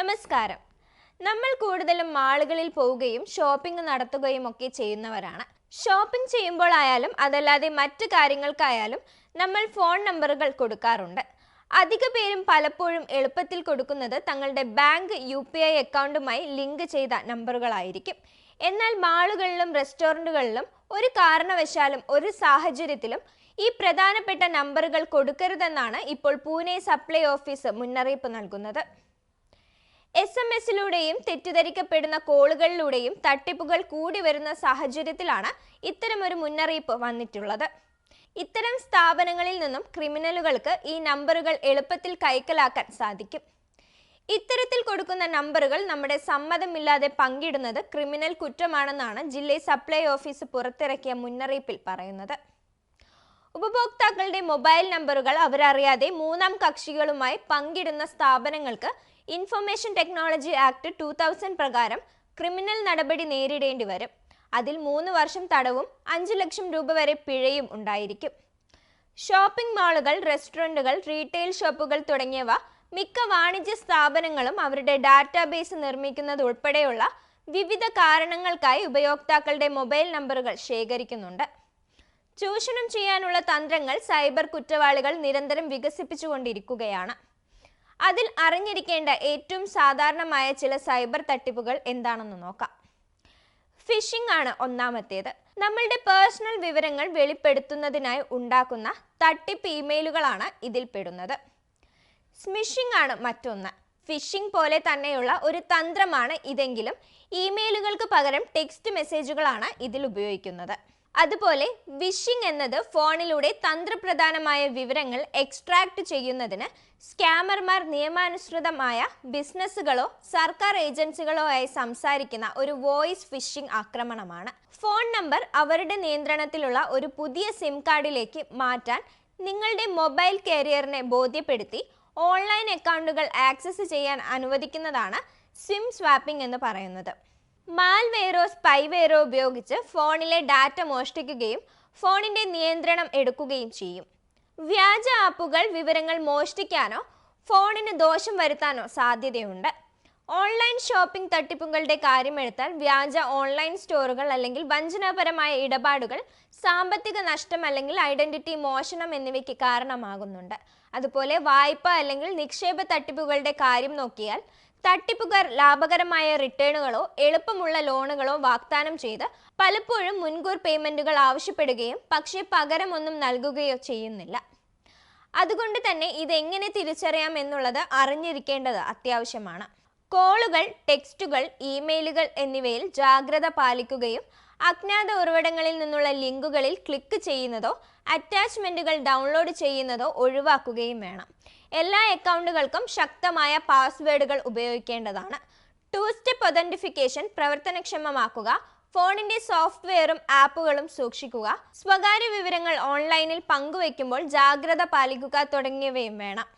നമസ്കാരം. നമ്മൾ കൂടുതലും മാളുകളിൽ പോവുകയും ഷോപ്പിംഗ് നടത്തുകയും ഒക്കെ ചെയ്യുന്നവരാണ്. ഷോപ്പിംഗ് ചെയ്യുമ്പോഴായാലും അതല്ലാതെ മറ്റു കാര്യങ്ങൾക്കായാലും നമ്മൾ ഫോൺ നമ്പറുകൾ കൊടുക്കാറുണ്ട്. അധിക പേരും പലപ്പോഴും എളുപ്പത്തിൽ കൊടുക്കുന്നത് തങ്ങളുടെ ബാങ്ക് യു പി ഐ അക്കൗണ്ടുമായി ലിങ്ക് ചെയ്ത നമ്പറുകളായിരിക്കും. എന്നാൽ മാളുകളിലും റെസ്റ്റോറന്റുകളിലും ഒരു കാരണവശാലും ഒരു സാഹചര്യത്തിലും ഈ പ്രധാനപ്പെട്ട നമ്പറുകൾ കൊടുക്കരുതെന്നാണ് ഇപ്പോൾ പൂനെ സപ്ലൈ ഓഫീസ് മുന്നറിയിപ്പ് നൽകുന്നത്. എസ് എം എസിലൂടെയും തെറ്റിദ്ധരിക്കപ്പെടുന്ന കോളുകളിലൂടെയും തട്ടിപ്പുകൾ കൂടി വരുന്ന സാഹചര്യത്തിലാണ് ഇത്തരമൊരു മുന്നറിയിപ്പ് വന്നിട്ടുള്ളത്. ഇത്തരം സ്ഥാപനങ്ങളിൽ നിന്നും ക്രിമിനലുകൾക്ക് ഈ നമ്പറുകൾ എളുപ്പത്തിൽ കൈക്കലാക്കാൻ സാധിക്കും. ഇത്തരത്തിൽ കൊടുക്കുന്ന നമ്പറുകൾ നമ്മുടെ സമ്മതമില്ലാതെ പങ്കിടുന്നത് ക്രിമിനൽ കുറ്റമാണെന്നാണ് ജില്ലയിൽ സപ്ലൈ ഓഫീസ് പുറത്തിറക്കിയ മുന്നറിയിപ്പിൽ പറയുന്നത്. ഉപഭോക്താക്കളുടെ മൊബൈൽ നമ്പറുകൾ അവരറിയാതെ മൂന്നാം കക്ഷികളുമായി പങ്കിടുന്ന സ്ഥാപനങ്ങൾക്ക് information technology act two thousand പ്രകാരം ക്രിമിനൽ നടപടി നേരിടേണ്ടി വരും. അതിൽ മൂന്ന് വർഷം തടവും അഞ്ച് ലക്ഷം രൂപ വരെ പിഴയും ഉണ്ടായിരിക്കും. ഷോപ്പിംഗ് മാളുകൾ റെസ്റ്റോറന്റുകൾ റീറ്റെയിൽ ഷോപ്പുകൾ തുടങ്ങിയവ മിക്ക വാണിജ്യ സ്ഥാപനങ്ങളും അവരുടെ ഡാറ്റാബേസ് നിർമ്മിക്കുന്നത് ഉൾപ്പെടെയുള്ള വിവിധ കാരണങ്ങൾക്കായി ഉപയോക്താക്കളുടെ മൊബൈൽ നമ്പറുകൾ ശേഖരിക്കുന്നുണ്ട്. ചൂഷണം ചെയ്യാനുള്ള തന്ത്രങ്ങൾ സൈബർ കുറ്റവാളികൾ നിരന്തരം വികസിപ്പിച്ചുകൊണ്ടിരിക്കുകയാണ്. അതിൽ അറിഞ്ഞിരിക്കേണ്ട ഏറ്റവും സാധാരണമായ ചില സൈബർ തട്ടിപ്പുകൾ എന്താണെന്ന് നോക്കാം. ഫിഷിംഗ് ആണ് ഒന്നാമത്തേത്. നമ്മളുടെ പേഴ്സണൽ വിവരങ്ങൾ വെളിപ്പെടുത്തുന്നതിനായി ഉണ്ടാക്കുന്ന തട്ടിപ്പ് ഇമെയിലുകളാണ് ഇതിൽ പെടുന്നത്. സ്മിഷിംഗ് ആണ് മറ്റൊന്ന്. ഫിഷിംഗ് പോലെ തന്നെയുള്ള ഒരു തന്ത്രമാണ് ഇതെങ്കിലും ഇമെയിലുകൾക്ക് പകരം ടെക്സ്റ്റ് മെസ്സേജുകളാണ് ഇതിൽ ഉപയോഗിക്കുന്നത്. അതുപോലെ വിഷിംഗ് എന്നത് ഫോണിലൂടെ തന്ത്രപ്രധാനമായ വിവരങ്ങൾ എക്സ്ട്രാക്ട് ചെയ്യുന്നതിന് സ്കാമർമാർ നിയമാനുസൃതമായ ബിസിനസ്സുകളോ സർക്കാർ ഏജൻസികളോ ആയി സംസാരിക്കുന്ന ഒരു വോയിസ് ഫിഷിംഗ് ആക്രമണമാണ്. ഫോൺ നമ്പർ അവരുടെ നിയന്ത്രണത്തിലുള്ള ഒരു പുതിയ സിം കാർഡിലേക്ക് മാറ്റാൻ നിങ്ങളുടെ മൊബൈൽ കാരിയറിനെ ബോധ്യപ്പെടുത്തി ഓൺലൈൻ അക്കൗണ്ടുകൾ ആക്സസ് ചെയ്യാൻ അനുവദിക്കുന്നതാണ് സിം സ്വാപ്പിംഗ് എന്ന് പറയുന്നത്. മാൽവെയറോ സ്പൈവെയറോ ഉപയോഗിച്ച് ഫോണിലെ ഡാറ്റ മോഷ്ടിക്കുകയും ഫോണിന്റെ നിയന്ത്രണം എടുക്കുകയും ചെയ്യും. വ്യാജ ആപ്പുകൾ വിവരങ്ങൾ മോഷ്ടിക്കാനോ ഫോണിന് ദോഷം വരുത്താനോ സാധ്യതയുണ്ട്. ഓൺലൈൻ ഷോപ്പിംഗ് തട്ടിപ്പുകളുടെ കാര്യമെടുത്താൽ വ്യാജ ഓൺലൈൻ സ്റ്റോറുകൾ അല്ലെങ്കിൽ വഞ്ചനാപരമായ ഇടപാടുകൾ സാമ്പത്തിക നഷ്ടം അല്ലെങ്കിൽ ഐഡന്റിറ്റി മോഷണം എന്നിവയ്ക്ക് കാരണമാകുന്നുണ്ട്. അതുപോലെ വായ്പ അല്ലെങ്കിൽ നിക്ഷേപ തട്ടിപ്പുകളുടെ കാര്യം നോക്കിയാൽ തട്ടിപ്പുകാർ ലാഭകരമായ റിട്ടേണുകളോ എളുപ്പമുള്ള ലോണുകളോ വാഗ്ദാനം ചെയ്ത് പലപ്പോഴും മുൻകൂർ പേയ്മെന്റുകൾ ആവശ്യപ്പെടുകയും പക്ഷേ പകരമൊന്നും നൽകുകയോ ചെയ്യുന്നില്ല. അതുകൊണ്ട് തന്നെ ഇതെങ്ങനെ തിരിച്ചറിയാം എന്നുള്ളത് അറിഞ്ഞിരിക്കേണ്ടത് അത്യാവശ്യമാണ്. കോളുകൾ ടെക്സ്റ്റുകൾ ഇമെയിലുകൾ എന്നിവയിൽ ജാഗ്രത പാലിക്കുകയും അജ്ഞാത ഉറവിടങ്ങളിൽ നിന്നുള്ള ലിങ്കുകളിൽ ക്ലിക്ക് ചെയ്യുന്നതോ അറ്റാച്ച്മെന്റുകൾ ഡൗൺലോഡ് ചെയ്യുന്നതോ ഒഴിവാക്കുകയും വേണം. എല്ലാ അക്കൗണ്ടുകൾക്കും ശക്തമായ പാസ്വേഡുകൾ ഉപയോഗിക്കേണ്ടതാണ്. ടു സ്റ്റെപ്പ് ഒതന്റിഫിക്കേഷൻ പ്രവർത്തനക്ഷമമാക്കുക ഫോണിന്റെ സോഫ്റ്റ്വെയറും ആപ്പുകളും സൂക്ഷിക്കുക സ്വകാര്യ വിവരങ്ങൾ ഓൺലൈനിൽ പങ്കുവയ്ക്കുമ്പോൾ ജാഗ്രത പാലിക്കുക തുടങ്ങിയവയും വേണം.